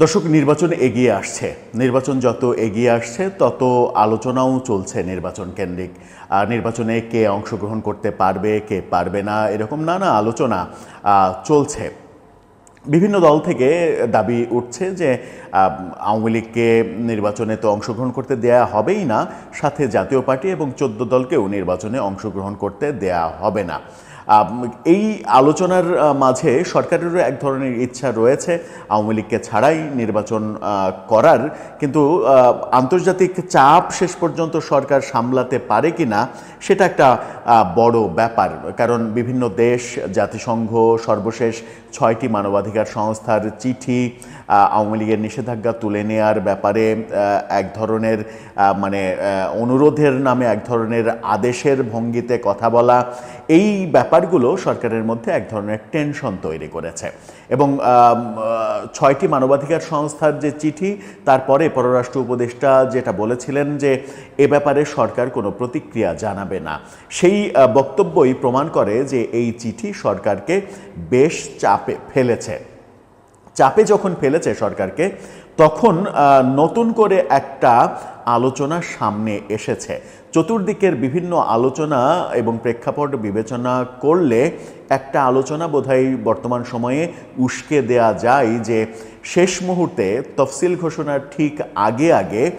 দর্শক, নির্বাচন এগিয়ে আসছে। নির্বাচন যত এগিয়ে আসছে, তত আলোচনাও চলছে নির্বাচন কেন্দ্রিক। নির্বাচনে কে অংশগ্রহণ করতে পারবে, কে পারবে না, এরকম নানা আলোচনা চলছে। বিভিন্ন দল থেকে দাবি উঠছে যে আওয়ামী লীগকে নির্বাচনে তো অংশগ্রহণ করতে দেয়া হবেই না, সাথে জাতীয় পার্টি এবং চোদ্দ দলকেও নির্বাচনে অংশগ্রহণ করতে দেয়া হবে না। এই আলোচনার মাঝে সরকারেরও এক ধরনের ইচ্ছা রয়েছে আওয়ামী লীগকে ছাড়াই নির্বাচন করার। কিন্তু আন্তর্জাতিক চাপ শেষ পর্যন্ত সরকার সামলাতে পারে কি না, সেটা একটা বড় ব্যাপার। কারণ বিভিন্ন দেশ, জাতিসংঘ, সর্বশেষ ছয়টি মানবাধিকার সংস্থার চিঠি আওয়ামী লীগের নিষেধাজ্ঞা তুলে নেয়ার ব্যাপারে এক ধরনের মানে অনুরোধের নামে এক ধরনের আদেশের ভঙ্গিতে কথা বলা, এই ব্যাপারগুলো সরকারের মধ্যে এক ধরনের টেনশন তৈরি করেছে। এবং ছয়টি মানবাধিকার সংস্থার যে চিঠি, তারপরে পররাষ্ট্র উপদেষ্টা যেটা বলেছিলেন যে, এ ব্যাপারে সরকার কোনো প্রতিক্রিয়া জানাবে না। সেই বক্তব্যই প্রমাণ করে যে, এই চিঠি সরকারকে বেশ চাপে ফেলেছে। চাপে যখন ফেলেছে সরকারকে তখন নতুন করে একটা আলোচনা সামনে এসেছে। চতুর্দিকের বিভিন্ন আলোচনা এবং প্রেক্ষাপট বিবেচনা করলে একটা আলোচনা বোধহয় বর্তমান সময়ে উস্কে দেয়া যায় যে শেষ মুহূর্তে তফসিল ঘোষণার ঠিক আগে আগে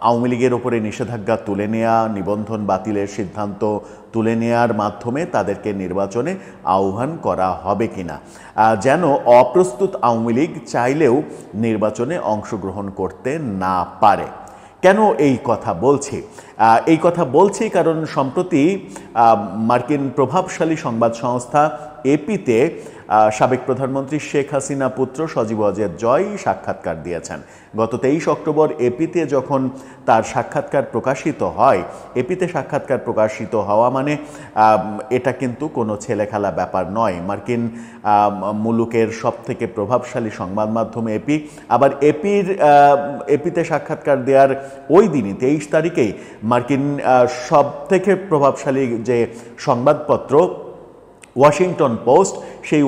আওয়ামী লীগের ওপরে নিষেধাজ্ঞা তুলে নেওয়া নিবন্ধন বাতিলের সিদ্ধান্ত তুলে নেওয়ার মাধ্যমে তাদেরকে নির্বাচনে আহ্বান করা হবে কিনা যেন অপ্রস্তুত আওয়ামী লীগ চাইলেও নির্বাচনে অংশগ্রহণ করতে না পারে। কেন এই কথা বলছি? এই কথা বলছি কারণ সম্প্রতি মার্কিন প্রভাবশালী সংবাদ সংস্থা এপিতে সাবেক প্রধানমন্ত্রী শেখ হাসিনা পুত্র সজীব অজের জয় সাক্ষাৎকার দিয়েছেন। গত তেইশ অক্টোবর এপিতে যখন তার সাক্ষাৎকার প্রকাশিত হয়, এপিতে সাক্ষাৎকার প্রকাশিত হওয়া মানে এটা কিন্তু কোনো ছেলেখেলা ব্যাপার নয়। মার্কিন মুলুকের সব থেকে প্রভাবশালী সংবাদ মাধ্যম এপি। আবার এপির এপিতে সাক্ষাৎকার দেওয়ার ওই দিনই, তেইশ তারিখেই মার্কিন সব থেকে প্রভাবশালী যে সংবাদপত্র ওয়াশিংটন পোস্ট, সেই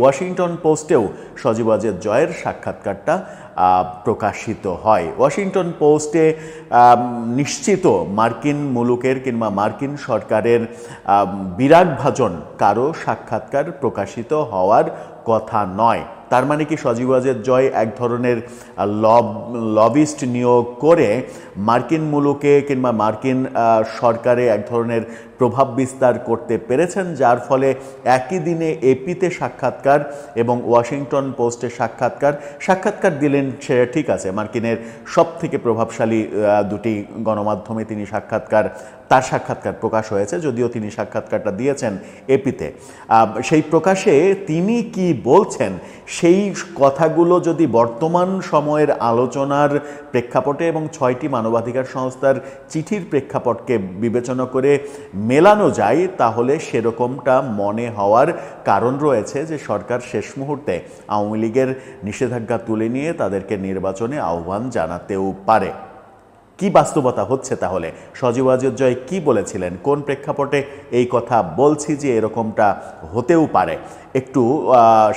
ওয়াশিংটন পোস্টেও সজীবাজের জয়ের সাক্ষাৎকারটা প্রকাশিত হয়। ওয়াশিংটন পোস্টে নিশ্চিত মার্কিন মুলুকের কিংবা মার্কিন সরকারের বিরাট ভাজন কারও সাক্ষাৎকার প্রকাশিত হওয়ার কথা নয়। তার মানে কি সজীব ওয়াজেদ জয় এক ধরনের লব, লবিস্ট নিয়োগ করে মার্কিন মুলুকে কিংবা মার্কিন সরকারে এক ধরনের প্রভাব বিস্তার করতে পেরেছেন, যার ফলে একই দিনে এপিতে সাক্ষাৎকার এবং ওয়াশিংটন পোস্টে সাক্ষাৎকার। সাক্ষাৎকার দিলেন সে, ঠিক আছে, মার্কিনের সব থেকে প্রভাবশালী দুটি গণমাধ্যমে তিনি সাক্ষাৎকার তার সাক্ষাৎকার প্রকাশ হয়েছে, যদিও তিনি সাক্ষাৎকারটা দিয়েছেন এপিতে। সেই প্রকাশে তিনি কি বলছেন, সেই কথাগুলো যদি বর্তমান সময়ের আলোচনার প্রেক্ষাপটে এবং ছয়টি মানবাধিকার সংস্থার চিঠির প্রেক্ষাপটকে বিবেচনা করে মেলানো যায়, তাহলে সেরকমটা মনে হওয়ার কারণ রয়েছে যে সরকার শেষ মুহূর্তে আওয়ামী লীগের নিষেধাজ্ঞা তুলে নিয়ে তাদেরকে নির্বাচনে আহ্বান জানাতেও পারে। কি বাস্তবতা হচ্ছে তাহলে? সজীব জয় কি বলেছিলেন? কোন প্রেক্ষাপটে এই কথা বলছি যে এরকমটা হতেও পারে? একটু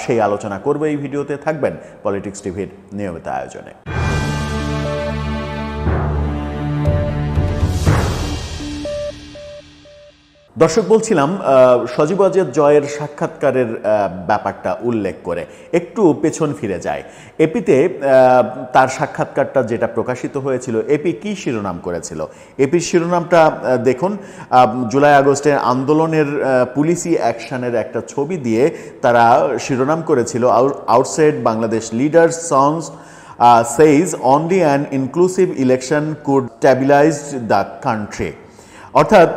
সেই আলোচনা করব এই ভিডিওতে। থাকবেন পলিটিক্স টিভির নিয়মিত আয়োজনে। দর্শক বলছিলাম সজীব ওয়াজেদ জয়ের সাক্ষাৎকারের ব্যাপারটা উল্লেখ করে। একটু পেছন ফিরে যায় এপিতে তার সাক্ষাৎকারটা যেটা প্রকাশিত হয়েছিল এপি কি শিরোনাম করেছিল? এপির শিরোনামটা দেখুন জুলাই আগস্টের আন্দোলনের পুলিশি অ্যাকশনের একটা ছবি দিয়ে তারা শিরোনাম করেছিল আউটসাইড বাংলাদেশ লিডার সংস uh, only only inclusive election election could the country. অর্থাৎ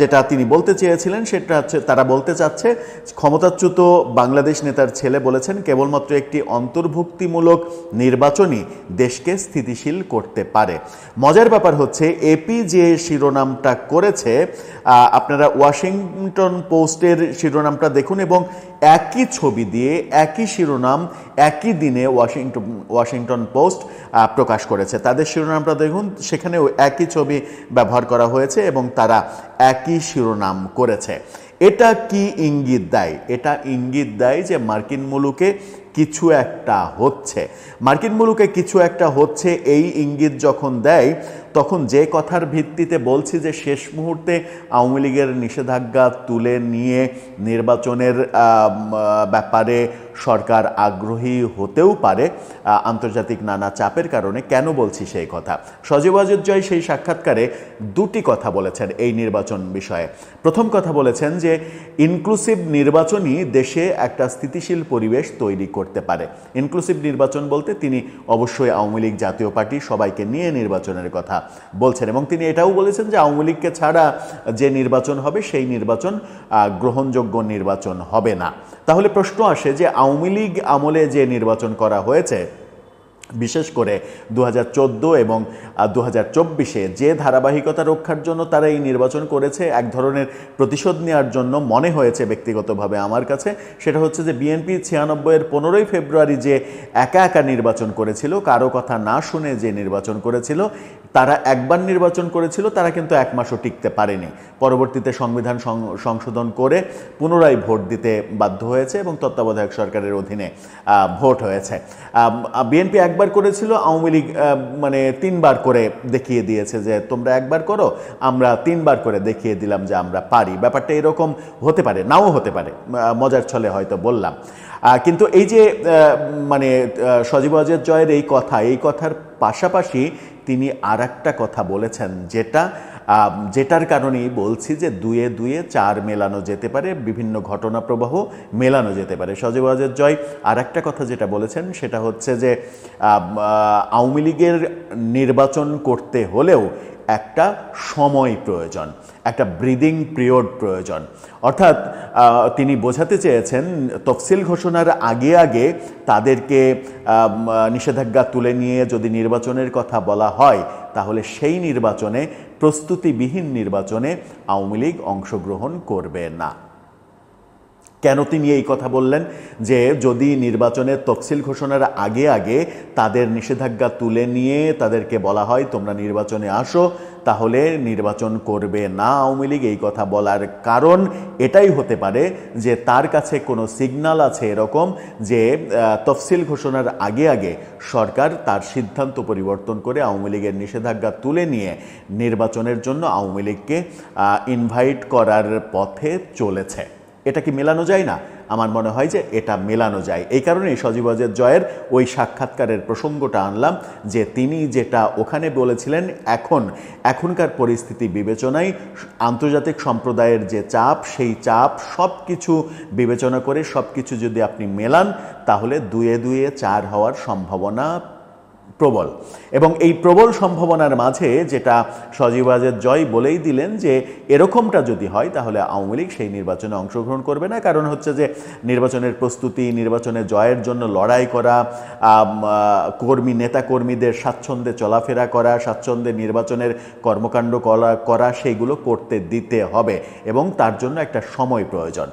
যেটা তিনি বলতে চেয়েছিলেন সেটা হচ্ছে, তারা বলতে চাচ্ছে, ক্ষমতাচ্যুত বাংলাদেশ নেতার ছেলে বলেছেন, কেবলমাত্র একটি অন্তর্ভুক্তিমূলক নির্বাচনই দেশকে স্থিতিশীল করতে পারে। মজার ব্যাপার হচ্ছে এপি যে শিরোনামটা করেছে আপনারা ওয়াশিংটন পোস্টের শিরোনামটা দেখুন এবং একই ছবি দিয়ে একই শিরোনাম একই দিনে ওয়াশিংটন ওয়াশিংটন পোস্ট প্রকাশ করেছে। তাদের শিরোনামটা দেখুন, সেখানেও একই ছবি ব্যবহার করা হয়েছে এবং তারা একই শিরোনাম করেছে। এটা কি ইঙ্গিত দেয়? এটা ইঙ্গিত দেয় যে মার্কিন মুলুকে কিছু একটা হচ্ছে। মার্কিন মুলুকে কিছু একটা হচ্ছে এই ইঙ্গিত যখন দেয়, তখন যে কথার ভিত্তিতে বলছি যে শেষ মুহূর্তে আওয়ামী লীগের নিষেধাজ্ঞা তুলে নিয়ে নির্বাচনের ব্যাপারে সরকার আগ্রহী হতেও পারে আন্তর্জাতিক নানা চাপের কারণে কেন বলছি সেই কথা? সজীব জয় সেই সাক্ষাৎকারে দুটি কথা বলেছেন এই নির্বাচন বিষয়ে। প্রথম কথা বলেছেন যে ইনক্লুসিভ নির্বাচনই দেশে একটা স্থিতিশীল পরিবেশ তৈরি করতে পারে। ইনক্লুসিভ নির্বাচন বলতে তিনি অবশ্যই আওয়ামী লীগ জাতীয় পার্টি সবাইকে নিয়ে নির্বাচনের কথা বলছেন এবং তিনি এটাও বলেছেন যে আওয়ামী লীগকে ছাড়া যে নির্বাচন হবে সেই নির্বাচন গ্রহণযোগ্য নির্বাচন হবে না। তাহলে প্রশ্ন আসে যে আওয়ামী লীগ আমলে যে নির্বাচন করা হয়েছে বিশেষ করে দু হাজার চোদ্দ এবং দু চব্বিশে যে ধারাবাহিকতা রক্ষার জন্য তারা এই নির্বাচন করেছে, এক ধরনের প্রতিশোধ নেওয়ার জন্য মনে হয়েছে ব্যক্তিগতভাবে আমার কাছে। সেটা হচ্ছে যে বিএনপি ছিয়ানব্বইয়ের পনেরোই ফেব্রুয়ারি যে একা একা নির্বাচন করেছিল, কারও কথা না শুনে যে নির্বাচন করেছিল তারা একবার নির্বাচন করেছিল, তারা কিন্তু এক মাসও টিকতে পারেনি। পরবর্তীতে সংবিধান সংশোধন করে পুনরায় ভোট দিতে বাধ্য হয়েছে এবং তত্ত্বাবধায়ক সরকারের অধীনে ভোট হয়েছে। বিএনপি একবার করেছিল, আওয়ামী লীগ মানে তিনবার করে দেখিয়ে দিয়েছে যে তোমরা একবার করো, আমরা তিনবার করে দেখিয়ে দিলাম যে আমরা পারি। ব্যাপারটা এরকম হতে পারে, নাও হতে পারে মজার ছলে হয়তো বললাম। কিন্তু এই যে মানে সজীব ওয়াজেদ জয়ের এই কথা, এই কথার পাশাপাশি তিনি আর কথা বলেছেন, যেটা যেটার কারণেই বলছি যে দুয়ে দুয়ে চার মেলানো যেতে পারে, বিভিন্ন ঘটনা প্রবাহ মেলানো যেতে পারে। সজীব ওয়াজেদ জয় আর একটা কথা যেটা বলেছেন, সেটা হচ্ছে যে আওয়ামী লীগের নির্বাচন করতে হলেও একটা সময় প্রয়োজন, একটা ব্রিদিং পিরিয়ড প্রয়োজন। অর্থাৎ তিনি বোঝাতে চেয়েছেন, তফসিল ঘোষণার আগে আগে তাদেরকে নিষেধাজ্ঞা তুলে নিয়ে যদি নির্বাচনের কথা বলা হয়, তাহলে সেই নির্বাচনে প্রস্তুতিবিহীন নির্বাচনে আওয়ামী লীগ অংশগ্রহণ করবে না। কেন তিনি এই কথা বললেন? যে যদি নির্বাচনের তফসিল ঘোষণার আগে আগে তাদের নিষেধাজ্ঞা তুলে নিয়ে তাদেরকে বলা হয়, তোমরা নির্বাচনে আসো, তাহলে নির্বাচন করবে না। আওয়ামী লীগ এই কথা বলার কারণ এটাই হতে পারে যে তার কাছে কোনো সিগন্যাল আছে এরকম যে তফসিল ঘোষণার আগে আগে সরকার তার সিদ্ধান্ত পরিবর্তন করে আওয়ামী লীগের নিষেধাজ্ঞা তুলে নিয়ে নির্বাচনের জন্য আওয়ামী লীগকে ইনভাইট করার পথে চলেছে। এটা কি মেলানো যায় না? আমার মনে হয় যে এটা মেলানো যায়। এই কারণেই সজীব ওয়াজেদ জয়ের ওই সাক্ষাৎকারের প্রসঙ্গটা আনলাম যে তিনি যেটা ওখানে বলেছিলেন, এখন, এখনকার পরিস্থিতি বিবেচনায় আন্তর্জাতিক সম্প্রদায়ের যে চাপ, সেই চাপ সব কিছু বিবেচনা করে সব কিছু যদি আপনি মেলান, তাহলে দুয়ে দুয়ে চার হওয়ার সম্ভাবনা প্রবল। এবং এই প্রবল সম্ভাবনার মাঝে যেটা সজীব ওয়াজেদ জয় বলেই দিলেন যে, এরকমটা যদি হয়, তাহলে আওয়ামী লীগ সেই নির্বাচনে অংশগ্রহণ করবে না। কারণ হচ্ছে যে, নির্বাচনের প্রস্তুতি, নির্বাচনে জয়ের জন্য লড়াই করা কর্মী নেতা কর্মীদের স্বাচ্ছন্দ্যে চলাফেরা করা, স্বাচ্ছন্দ্যে নির্বাচনের কর্মকাণ্ড করা করা সেইগুলো করতে দিতে হবে এবং তার জন্য একটা সময় প্রয়োজন।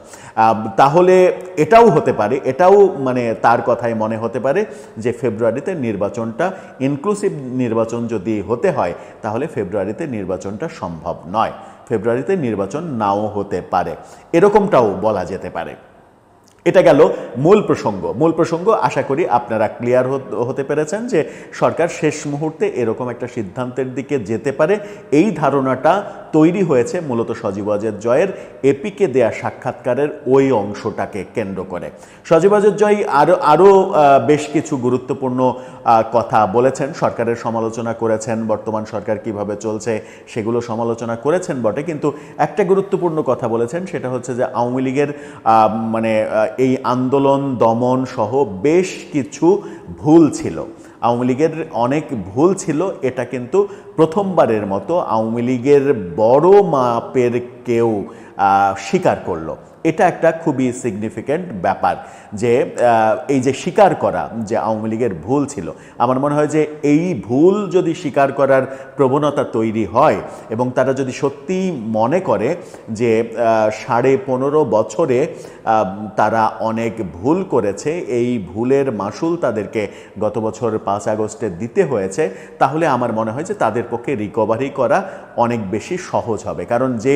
তাহলে এটাও হতে পারে, এটাও মানে তার কথায় মনে হতে পারে যে, ফেব্রুয়ারিতে নির্বাচনটা ইনক্লুসিভ নির্বাচন যদি হতে হয়, তাহলে ফেব্রুয়ারিতে নির্বাচনটা সম্ভব নয়। ফেব্রুয়ারিতে নির্বাচন নাও হতে পারে। এরকমটাও বলা যেতে পারে। এটা গেল মূল প্রসঙ্গ। মূল প্রসঙ্গ, আশা করি আপনারা ক্লিয়ার হতে পেরেছেন যে সরকার শেষ মুহূর্তে এরকম একটা সিদ্ধান্তের দিকে যেতে পারে। এই ধারণাটা তৈরি হয়েছে মূলত সজীব ওয়াজেদ জয়ের এপিকে দেয়া সাক্ষাৎকারের ওই অংশটাকে কেন্দ্র করে। সজীব ওয়াজেদ জয় আরও আরও বেশ কিছু গুরুত্বপূর্ণ কথা বলেছেন। সরকারের সমালোচনা করেছেন, বর্তমান সরকার কীভাবে চলছে সেগুলো সমালোচনা করেছেন বটে। কিন্তু একটা গুরুত্বপূর্ণ কথা বলেছেন, সেটা হচ্ছে যে আওয়ামী লীগের মানে এই আন্দোলন, দমন সহ বেশ কিছু ভুল ছিল। আওয়ামী লীগের অনেক ভুল ছিল, এটা কিন্তু প্রথমবারের মতো আওয়ামী লীগের বড় মাপের কেউ স্বীকার করল। এটা একটা খুবই সিগনিফিক্যান্ট ব্যাপার যে এই যে স্বীকার করা যে আওয়ামী লীগের ভুল ছিল, আমার মনে হয় যে এই ভুল যদি স্বীকার করার প্রবণতা তৈরি হয় এবং তারা যদি সত্যিই মনে করে যে সাড়ে পনেরো বছরে তারা অনেক ভুল করেছে, এই ভুলের মাসুল তাদেরকে গত বছর পাঁচ আগস্টে দিতে হয়েছে, তাহলে আমার মনে হয় যে তাদের পক্ষে রিকভারি করা অনেক বেশি সহজ হবে। কারণ যে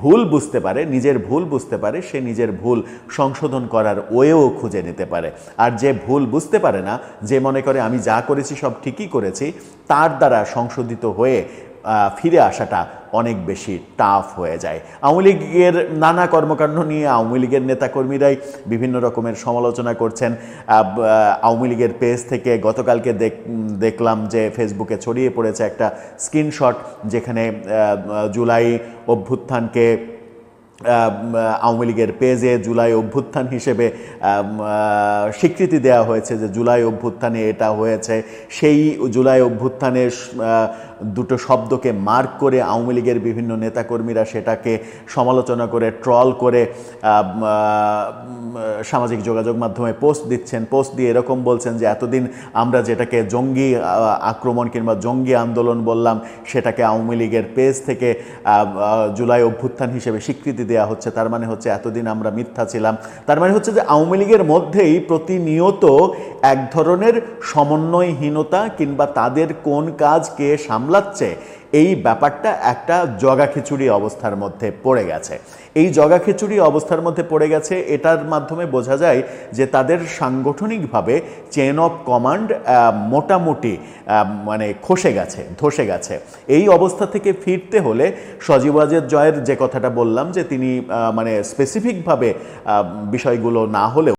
ভুল বুঝতে পারে, নিজের ভুল বুঝতে পারে সে নিজের ভুল সংশোধন করার ওয়েও খুঁজে নিতে পারে। আর যে ভুল বুঝতে পারে না, যে মনে করে আমি যা করেছি সব ঠিকই করেছি, তার দ্বারা সংশোধিত হয়ে ফিরে আসাটা অনেক বেশি টাফ হয়ে যায়। আওয়ামী লীগের নানা কর্মকাণ্ড নিয়ে আওয়ামী লীগের নেতাকর্মীরাই বিভিন্ন রকমের সমালোচনা করছেন। আওয়ামী লীগের পেজ থেকে গতকালকে দেখ- দেখলাম যে ফেসবুকে ছড়িয়ে পড়েছে একটা স্ক্রিনশট যেখানে জুলাই অভ্যুত্থানকে আওয়ামী লীগের পেজে জুলাই অভ্যুত্থান হিসেবে স্বীকৃতি দেওয়া হয়েছে যে জুলাই অভ্যুত্থানে এটা হয়েছে। সেই জুলাই অভ্যুত্থানের আহ, দুটো শব্দকে মার্ক করে আওয়ামী লীগের বিভিন্ন নেতাকর্মীরা সেটাকে সমালোচনা করে, ট্রল করে সামাজিক যোগাযোগ মাধ্যমে পোস্ট দিচ্ছেন। পোস্ট দিয়ে এরকম বলছেন যে, এতদিন আমরা যেটাকে জঙ্গি আক্রমণ কিংবা জঙ্গি আন্দোলন বললাম, সেটাকে আওয়ামী লীগের পেজ থেকে জুলাই অভ্যুত্থান হিসেবে স্বীকৃতি দেওয়া হচ্ছে। তার মানে হচ্ছে, এতদিন আমরা মিথ্যা ছিলাম। তার মানে হচ্ছে যে, আওয়ামী লীগের মধ্যেই প্রতিনিয়ত এক ধরনের সমন্বয়হীনতা কিংবা তাদের কোন কাজ কে সামলাচ্ছে, এই ব্যাপারটা একটা জগা খিচুড়ি অবস্থার মধ্যে পড়ে গেছে। এই জগা খিচুড়ি অবস্থার মধ্যে পড়ে গেছে, এটার মাধ্যমে বোঝা যায় যে তাদের সাংগঠনিকভাবে চেন অফ কমান্ড মোটামুটি মানে খসে গেছে, ধসে গেছে। এই অবস্থা থেকে ফিরতে হলে সজীবাজের জয়ের যে কথাটা বললাম যে তিনি মানে স্পেসিফিকভাবে বিষয়গুলো না হলেও